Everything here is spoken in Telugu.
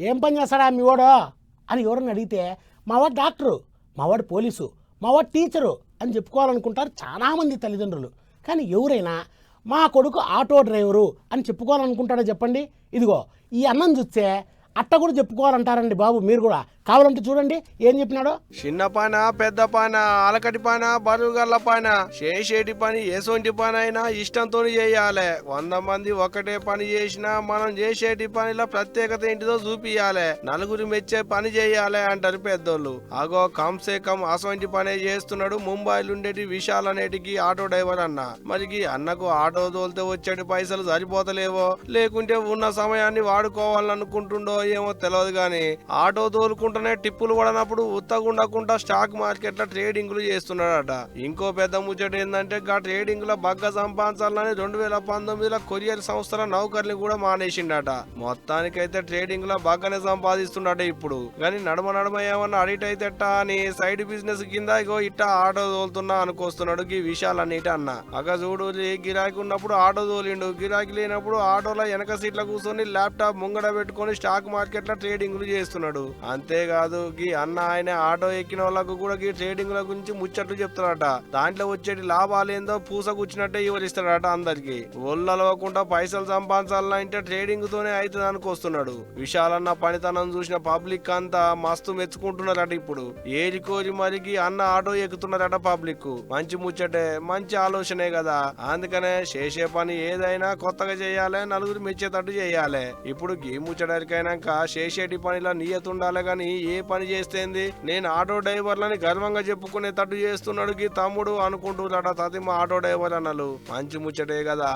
ఏం పని చేస్తాడా మీ వాడు? అని ఎవరన్నా అడిగితే మావాడు డాక్టరు మావాడు పోలీసు మావాడు టీచరు అని చెప్పుకోవాలనుకుంటారు చాలామంది తల్లిదండ్రులు. కానీ ఎవరైనా మా కొడుకు ఆటో డ్రైవరు అని చెప్పుకోవాలనుకుంటాడో చెప్పండి. ఇదిగో ఈ అన్నం చూస్తే అట్ట కూడా చెప్పుకోవాలంటారండి బాబు మీరు కూడా. కావాలంటే చూడండి ఏం చెప్పినాడో. చిన్న పైన పెద్ద పైన అలకటి పైన బరువుగల్ల పైన? చేసేటి పని ఎసొంటి పని అయినా ఇష్టంతో చేయాలి. వంద మంది ఒకటే పని చేసినా మనం చేసేటి పనిలో ప్రత్యేకత ఏంటిదో చూపియాలి. నలుగురు మెచ్చే పని చేయాలి అంటారు పెద్దోళ్ళు. అగో కంసే కమ్ అసొంటి పనే చేస్తున్నాడు ముంబైలో ఉండేటి విశాల్ అనేటికి ఆటో డ్రైవర్ అన్న. మరి అన్నకు ఆటో తోలితే వచ్చేటి పైసలు సరిపోతలేవో? లేకుంటే ఉన్న సమయాన్ని వాడుకోవాలనుకుంటుండో ఏమో తెలియదు గాని ఆటో తోలుకుంటూనే టిప్పులు పడనప్పుడు ఉత్తగుండకుండా స్టాక్ మార్కెట్ల ట్రేడింగ్లు చేస్తున్నాడట. ఇంకో పెద్ద ముచ్చట ఏంటంటే గా ట్రేడింగ్లో బగ్గ సంపాదించాలని రెండు వేల పంతొమ్మిదిలో కొరియర్ సంస్థల నౌకర్ని కూడా మానేసిండట. మొత్తానికైతే ట్రేడింగ్లో బాగానే సంపాదిస్తున్నాడట ఇప్పుడు. కానీ నడమ నడమ ఏమన్నా అడిట్ అయితే అని సైడ్ బిజినెస్ కింద ఇగో ఇట్ట ఆటో తోలుతున్నా అనుకొస్తున్నాడు ఈ విషయాలు అన్నిటి అన్న. అగ చూడు గిరాకీ ఉన్నప్పుడు ఆటో తోలిండు. గిరాకీ లేనప్పుడు ఆటోలో వెనక సీట్ల కూర్చొని ల్యాప్టాప్ ముంగడ పెట్టుకొని స్టాక్ మార్కెట్లో ట్రేడింగ్లు చేస్తున్నాడు. అంతే కాదు. గీ అన్న ఆయన ఆటో ఎక్కిన వాళ్ళకు కూడా గీ ట్రేడింగ్ల గురించి ముచ్చట్లు చెప్తాడట దాంట్లో వచ్చేటి లాభాలు ఏందో పూస కూర్చున్నట్టే వివరిస్తాడట అందరికి. ఒళ్ళలవకుండా పైసలు సంపాదించాలంటే ట్రేడింగ్ తోనే అవుతుంది అనుకొస్తున్నాడు విశాలన్న పనితనం చూసిన పబ్లిక్ అంతా మస్తు మెచ్చుకుంటున్నారట ఇప్పుడు. ఏరి కోరి మరికి అన్న ఆటో ఎక్కుతున్నారట పబ్లిక్ మంచి ముచ్చటే మంచి ఆలోచనే కదా అందుకనే చేసే పని ఏదైనా కొత్తగా చేయాలి నలుగురు మెచ్చేటట్టు చేయాలి. ఇప్పుడు గీ ముచ్చడానికైనాక చేసేటి పనిలో నియత ఉండాలి కానీ ఏ పని చేస్తేంది? నేను ఆటో డ్రైవర్లని గర్వంగా చెప్పుకునేటట్టు చేస్తున్నాడు తమ్ముడు అనుకుంటున్నాడట తది మా ఆటో డ్రైవర్ అన్నలు. మంచి ముచ్చటే కదా